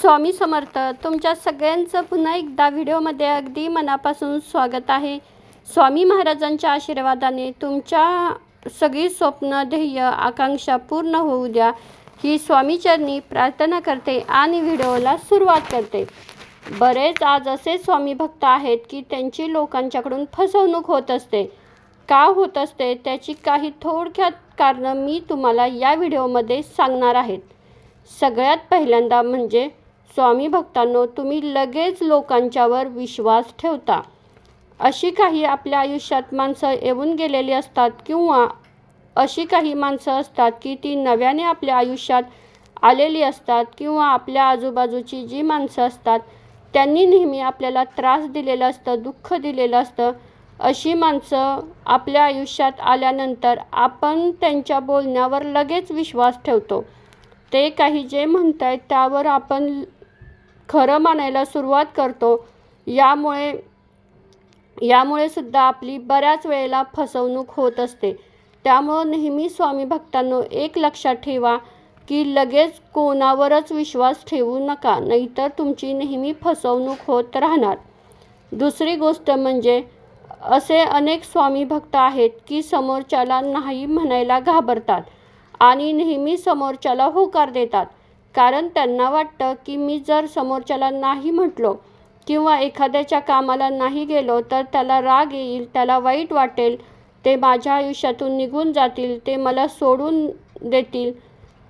स्वामी समर्थ तुमच्या सगळ्यांचं पुन्हा एकदा व्हिडिओमध्ये अगदी मनापासून स्वागत आहे. स्वामी महाराजांच्या आशीर्वादाने तुमच्या सगळी स्वप्न ध्येय आकांक्षा पूर्ण होऊ द्या. ही स्वामीचरणी प्रार्थना करते आणि व्हिडिओला सुरुवात करते. बरेच आज असे स्वामी भक्त आहेत की त्यांची लोकांच्याकडून फसवणूक होत असते. का होत असते त्याची काही थोडक्यात कारणं मी तुम्हाला या व्हिडिओमध्ये सांगणार आहेत सगळ्यात पहिल्यांदा म्हणजे स्वामी भक्तांनो तुम्ही लगेच लोकांच्यावर विश्वास ठेवता. अशी काही आपल्या आयुष्यात माणसं येऊन गेलेली असतात किंवा अशी काही माणसं असतात की ती नव्याने आपल्या आयुष्यात आलेली असतात किंवा आपल्या आजूबाजूची जी माणसं असतात त्यांनी नेहमी आपल्याला त्रास दिलेला असतं दुःख दिलेलं असतं. अशी माणसं आपल्या आयुष्यात आल्यानंतर आपण त्यांच्या बोलण्यावर लगेच विश्वास ठेवतो. ते काही जे म्हणत आहेत त्यावर आपण खरं मानायला सुरुवात करतो. यामुळे यामुळे सुद्धा आपली बऱ्याच वेळेला फसवणूक होत असते. त्यामुळं नेहमी स्वामी भक्तांनो एक लक्षात ठेवा की लगेच कोणावरच विश्वास ठेवू नका नाहीतर तुमची नेहमी फसवणूक होत राहणार. दुसरी गोष्ट म्हणजे असे अनेक स्वामी भक्त आहेत की समोरच्याला नाही म्हणायला घाबरतात आणि नेहमी समोरच्याला होकार देतात. कारण त्यांना वाटतं की मी जर समोरच्याला नाही म्हटलो किंवा एखाद्याच्या कामाला नाही गेलो तर त्याला राग येईल त्याला वाईट वाटेल ते माझ्या आयुष्यातून निघून जातील ते मला सोडून देतील.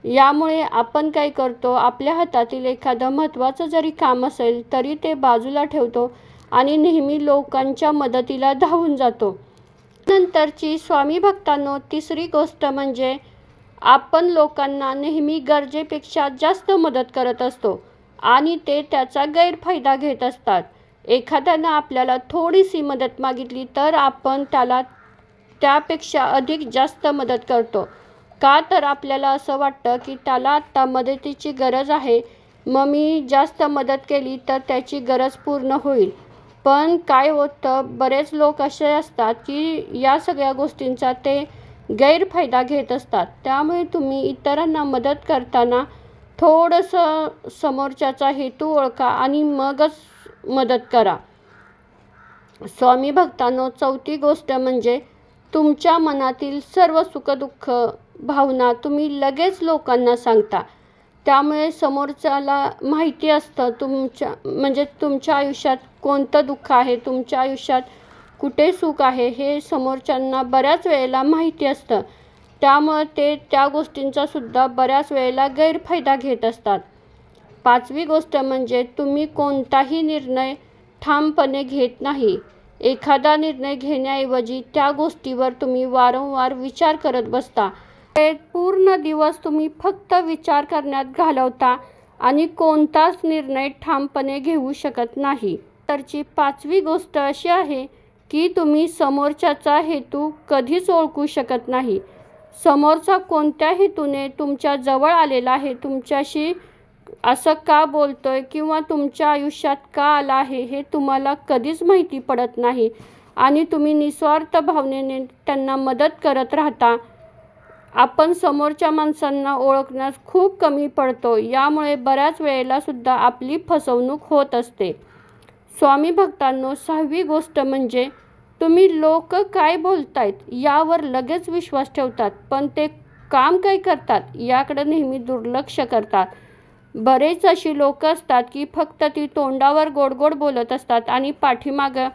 यामुळे आपण काय करतो आपल्या हातातील एखादं महत्त्वाचं जरी काम असेल तरी ते बाजूला ठेवतो आणि नेहमी लोकांच्या मदतीला धावून जातो. नंतरची स्वामी भक्तांनो तिसरी गोष्ट म्हणजे आपण लोकांना नेहमी गरजेपेक्षा जास्त मदत करत असतो आणि ते त्याचा गैरफायदा घेत असतात. एखाद्यानं आपल्याला थोडीशी मदत मागितली तर आपण त्याला त्यापेक्षा अधिक जास्त मदत करतो. का तर आपल्याला असं वाटतं की त्याला आत्ता मदतीची गरज आहे. मग मी जास्त मदत केली तर त्याची गरज पूर्ण होईल. पण काय होतं बरेच लोक असे असतात की या सगळ्या गोष्टींचा ते गैरफायदा घेत असतात. त्यामुळे तुम्ही इतरांना मदत करताना थोडंसं समोरच्याचा हेतू ओळखा आणि मगच मदत करा. स्वामी भक्तांनो चौथी गोष्ट म्हणजे तुमच्या मनातील सर्व सुखदुःख भावना तुम्ही लगेच लोकांना सांगता. त्यामुळे समोरच्याला माहिती असतं तुमच्या म्हणजे तुमच्या आयुष्यात कोणतं दुःख आहे तुमच्या आयुष्यात कुठे सुख आहे हे समोरच्यांना बऱ्याच वेळेला माहिती असतं. त्यामुळं ते त्या गोष्टींचा सुद्धा बऱ्याच वेळेला गैरफायदा घेत असतात. पाचवी गोष्ट म्हणजे तुम्ही कोणताही निर्णय ठामपणे घेत नाही. एखादा निर्णय घेण्याऐवजी त्या गोष्टीवर तुम्ही वारंवार विचार करत बसता. पूर्ण दिवस तुम्ही फक्त विचार करण्यात घालवता आणि कोणताच निर्णय ठामपणे घेऊ शकत नाही. तरची पाचवी गोष्ट अशी आहे की तुम्ही समोरच्याचा हेतू कधीच ओळखू शकत नाही. समोरचा कोणत्या हेतूने तुमच्या जवळ आलेला आहे तुमच्याशी असं का बोलतो आहे किंवा तुमच्या आयुष्यात का आला आहे हे तुम्हाला कधीच माहिती पडत नाही आणि तुम्ही निस्वार्थ भावनेने त्यांना मदत करत राहता. आपण समोरच्या माणसांना ओळखण्यास खूप कमी पडतो. यामुळे बऱ्याच वेळेला सुद्धा आपली फसवणूक होत असते. स्वामी भक्तांनो सहावी गोष्ट म्हणजे तुम्ही लोक काय बोलतायत यावर लगेच विश्वास ठेवतात पण ते काम काय करतात याकडे नेहमी दुर्लक्ष करतात. बरेच अशी लोक असतात की फक्त ती तोंडावर गोड गोड बोलत असतात आणि पाठीमागं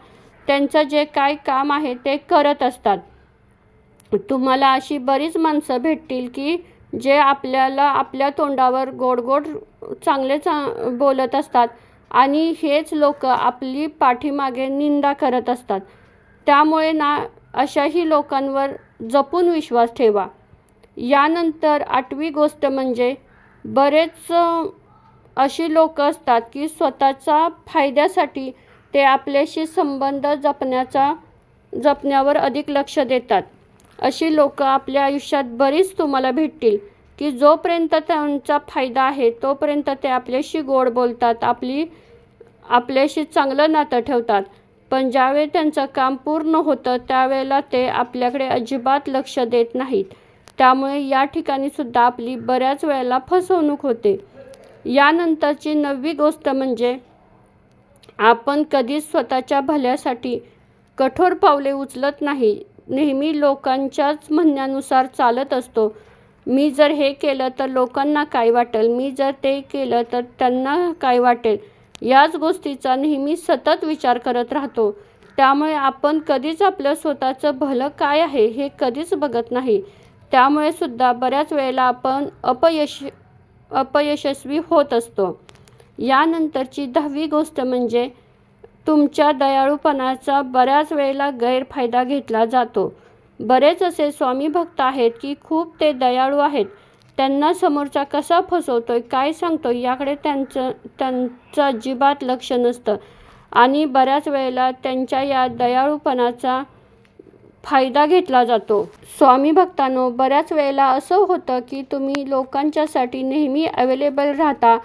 त्यांचं जे काय काम आहे ते करत असतात. तुम्हाला अशी बरीच माणसं भेटतील की जे आपल्याला आपल्या तोंडावर गोड गोड चांगले चा बोलत असतात. आणि हेच लोक आपली पाठीमागे निंदा करत असतात. त्यामुळे ना अशाही लोकांवर जपून विश्वास ठेवा. यानंतर आठवी गोष्ट म्हणजे बरेच अशी लोक असतात की स्वतःच्या फायद्यासाठी ते आपल्याशी संबंध जपण्याचा जपण्यावर अधिक लक्ष देतात. अशी लोक आपल्या आयुष्यात बरीच तुम्हाला भेटतील. की जोपर्यंत त्यांचा फायदा आहे तोपर्यंत ते आपल्याशी गोड बोलतात आपली आपल्याशी चांगलं नातं ठेवतात. पण ज्यावेळी त्यांचं काम पूर्ण होतं त्यावेळेला ते आपल्याकडे अजिबात लक्ष देत नाहीत. त्यामुळे या ठिकाणी सुद्धा आपली बऱ्याच वेळेला फसवणूक होते. यानंतरची नववी गोष्ट म्हणजे आपण कधीच स्वतःच्या भल्यासाठी कठोर पावले उचलत नाही. नेहमी लोकांच्याच म्हणण्यानुसार चालत असतो. मी जर हे केलं तर लोकांना काय वाटेल? मी जर ते केलं तर त्यांना काय वाटेल? याच गोष्टीचा नेहमी सतत विचार करत राहतो. त्यामुळे आपण कधीच आपलं स्वतःचं भलं काय आहे हे कधीच बघत नाही. त्यामुळे सुद्धा बऱ्याच वेळेला आपण अपयश अपयशस्वी होत असतो. यानंतरची दहावी गोष्ट म्हणजे तुमच्या दयाळूपणाचा बऱ्याच वेळेला गैरफायदा घेतला जातो. बरेच असे स्वामी भक्त आहेत की खूप ते दयाळू आहेत. त्यांना समोरचा कसा फसवतोय काय सांगतो याकडे त्यांचं त्यांचं अजिबात लक्ष नसतं. आणि बऱ्याच वेळेला त्यांच्या या दयाळूपणाचा फायदा घेतला जातो. स्वामी भक्तांनो बऱ्याच वेळेला असं होतं की तुम्ही लोकांच्यासाठी नेहमी अवेलेबल राहता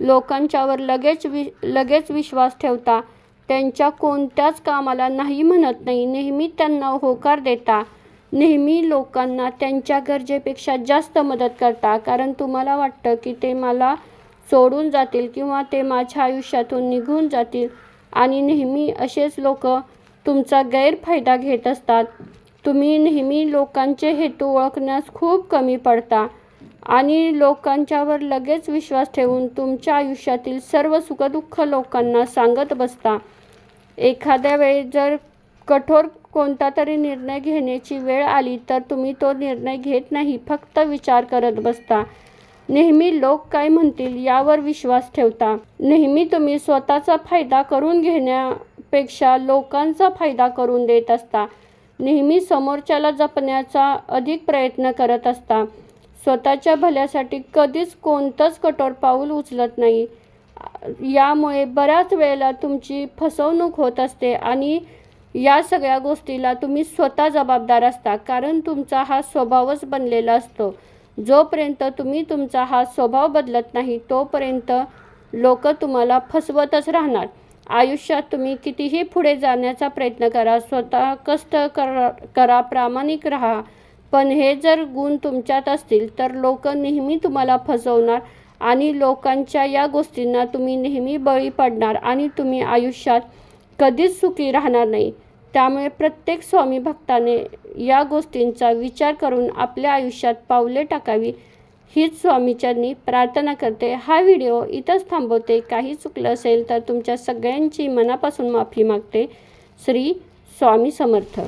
लोकांच्यावर लगेच वि लगेच विश्वास ठेवता त्यांच्या कोणत्याच कामाला नाही म्हणत नाही नेहमी त्यांना होकार देता. नेहमी लोकांना त्यांच्या गरजेपेक्षा जास्त मदत करता. कारण तुम्हाला वाटतं की ते मला सोडून जातील किंवा ते माझ्या आयुष्यातून निघून जातील. आणि नेहमी असेच लोक तुमचा गैरफायदा घेत असतात. तुम्ही नेहमी लोकांचे हेतू ओळखण्यास खूप कमी पडता. आणि लोकांच्यावर लगेच विश्वास ठेवून तुमच्या आयुष्यातील सर्व सुखदुःख लोकांना सांगत बसता. एखाद्या वेळी जर कठोर कोणता तरी निर्णय घेण्याची वेळ आली तर तुम्ही तो निर्णय घेत नाही फक्त विचार करत बसता. नेहमी लोक काय म्हणतील यावर विश्वास ठेवता. नेहमी तुम्ही स्वतःचा फायदा करून घेण्यापेक्षा लोकांचा फायदा करून देत असता. नेहमी समोरच्याला जपण्याचा अधिक प्रयत्न करत असता. स्वतःच्या भल्यासाठी कधीच कोणतंच कठोर पाऊल उचलत नाही. यामुळे बऱ्याच वेळेला तुमची फसवणूक होत असते आणि या सगळ्या गोष्टीला तुम्ही स्वतः जबाबदार असता कारण तुमचा हा स्वभावच बनलेला असतो. जोपर्यंत तुम्ही तुमचा हा स्वभाव बदलत नाही तोपर्यंत लोक तुम्हाला फसवतच राहणार. आयुष्यात तुम्ही कितीही पुढे जाण्याचा प्रयत्न करा स्वतः कष्ट करा करा प्रामाणिक राहा. पण हे जर गुण तुमच्यात असतील तर लोक नेहमी तुम्हाला फसवणार आणि लोकांच्या या गोष्टींना तुम्ही नेहमी बळी पडणार आणि तुम्ही आयुष्यात कधीच सुखी राहणार नाही. त्यामुळे प्रत्येक स्वामी भक्ताने या गोष्टींचा विचार करून आपल्या आयुष्यात पावले टाकावी. हीच स्वामीचरणी प्रार्थना करते. हा व्हिडिओ इथंच थांबवते. काही चुकलं असेल तर तुमच्या सगळ्यांची मनापासून माफी मागते. श्री स्वामी समर्थ.